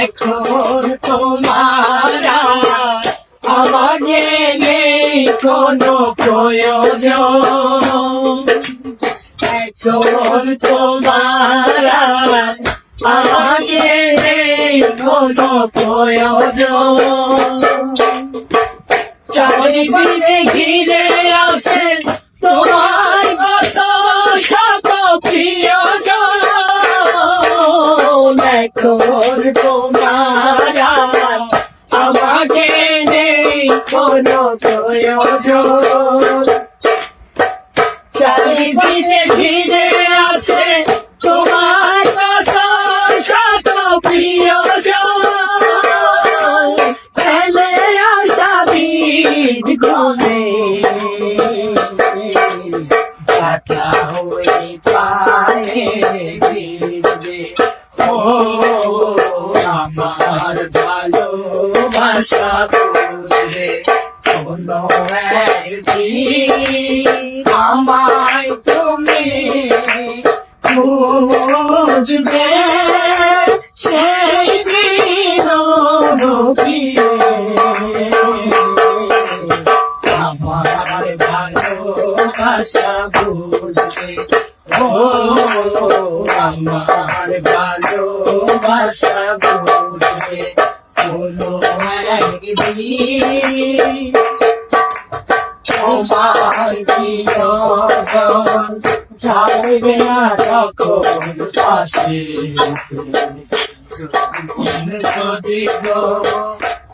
এখন তোমার আমাকে নেই কোনো প্রয়োজন এখন তোমার আমাকে নেই কোনো প্রয়োজন চারিদিকে ঘিরে আছে তোমার আমাকে নেই কোনো প্রয়োজন। চারিদিকে ঘিরে আছে তোমার কত শত প্রিয়জন। ফেলে আসা বীর গলে আমায় তুমি বুঝবে সেই দিন আমার ভালোবাসা বুঝবে বুঝবে তোমার ছাড়বে না তখন পাশে যদি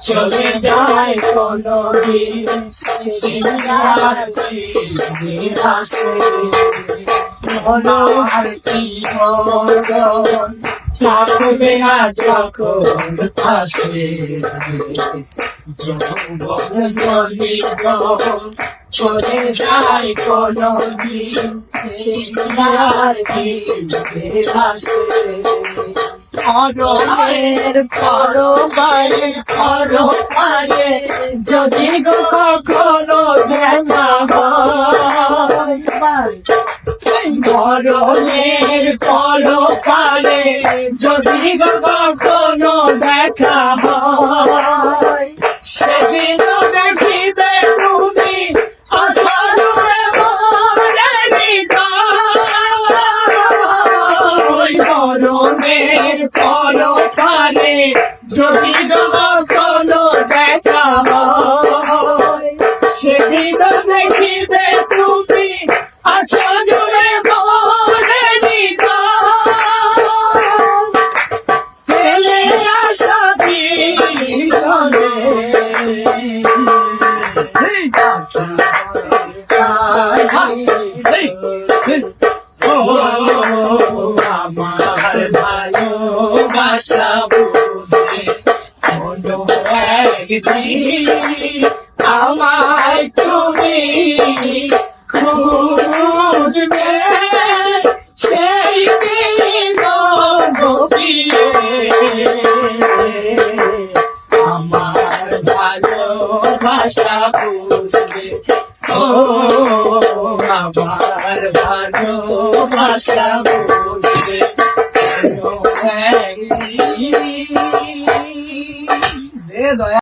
চলে যায় কোনো আসে মনো কি মরণ থাকবে না যখন আসে যৌবন যদি গো চলে যায় কোনো দিন আর দিন আসে অরণের পরবারে যদি কখনো জানা হয় যদি কখনো দেখা হয়, সেদিন দেখিবে তুমি অসজুরে মরে হৃদয় মরণের পরপারে যদি কখনো দেখা হয়, সেদিন দেখিবে আমার ভালোবাসা বুঝে কোনো একদিন আমায় তুমি খুঁজবে সেই দিন আমার ভালোবাসা বুঝবে। ও দয়া